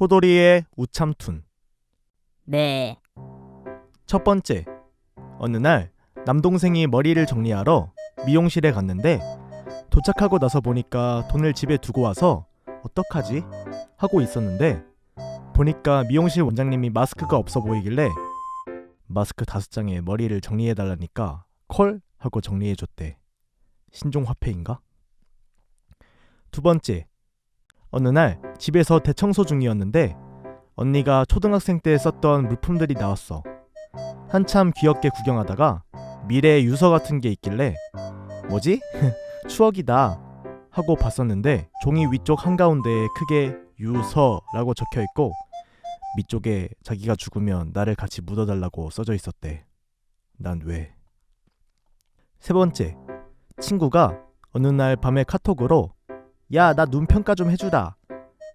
호돌이의 우참툰 네. 첫 번째 어느 날 남동생이 머리를 정리하러 미용실에 갔는데 도착하고 나서 보니까 돈을 집에 두고 와서 어떡하지 하고 있었는데 보니까 미용실 원장님이 마스크가 없어 보이길래 마스크 다섯 장에 머리를 정리해 달라니까 콜 하고 정리해 줬대. 신종 화폐인가? 두 번째 어느 날 집에서 대청소 중이었는데 언니가 초등학생 때 썼던 물품들이 나왔어. 한참 귀엽게 구경하다가 미래 유서 같은 게 있길래 뭐지? 추억이다 하고 봤었는데 종이 위쪽 한가운데에 크게 유서라고 적혀 있고 밑쪽에 자기가 죽으면 나를 같이 묻어달라고 써져 있었대. 난 왜? 세 번째 친구가 어느 날 밤에 카톡으로 야 나 눈 평가 좀 해주라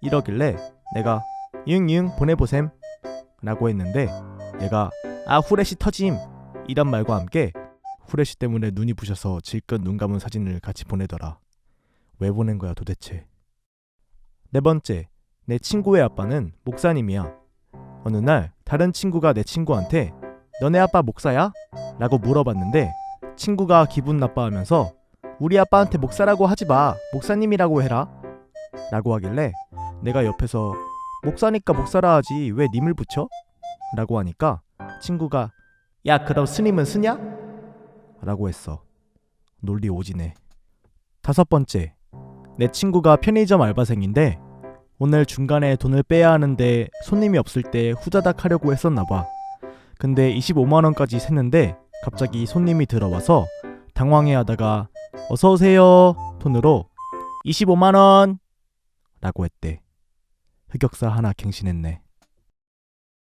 이러길래 내가 이응이응 보내보셈 라고 했는데 얘가 아 후레쉬 터짐 이란 말과 함께 후레쉬 때문에 눈이 부셔서 질끈 눈 감은 사진을 같이 보내더라. 왜 보낸 거야 도대체? 네 번째 내 친구의 아빠는 목사님이야. 어느 날 다른 친구가 내 친구한테 너네 아빠 목사야? 라고 물어봤는데 친구가 기분 나빠하면서 우리 아빠한테 목사라고 하지 마. 목사님이라고 해라. 라고 하길래 내가 옆에서 목사니까 목사라 하지 왜 님을 붙여? 라고 하니까 친구가 야 그럼 스님은 스냐? 라고 했어. 논리 오지네. 다섯 번째 내 친구가 편의점 알바생인데 오늘 중간에 돈을 빼야 하는데 손님이 없을 때 후다닥 하려고 했었나 봐. 근데 25만 원까지 샜는데 갑자기 손님이 들어와서 당황해 하다가 어서 오세요. 톤으로 25만 원. 라고 했대 흑역사 하나 갱신했네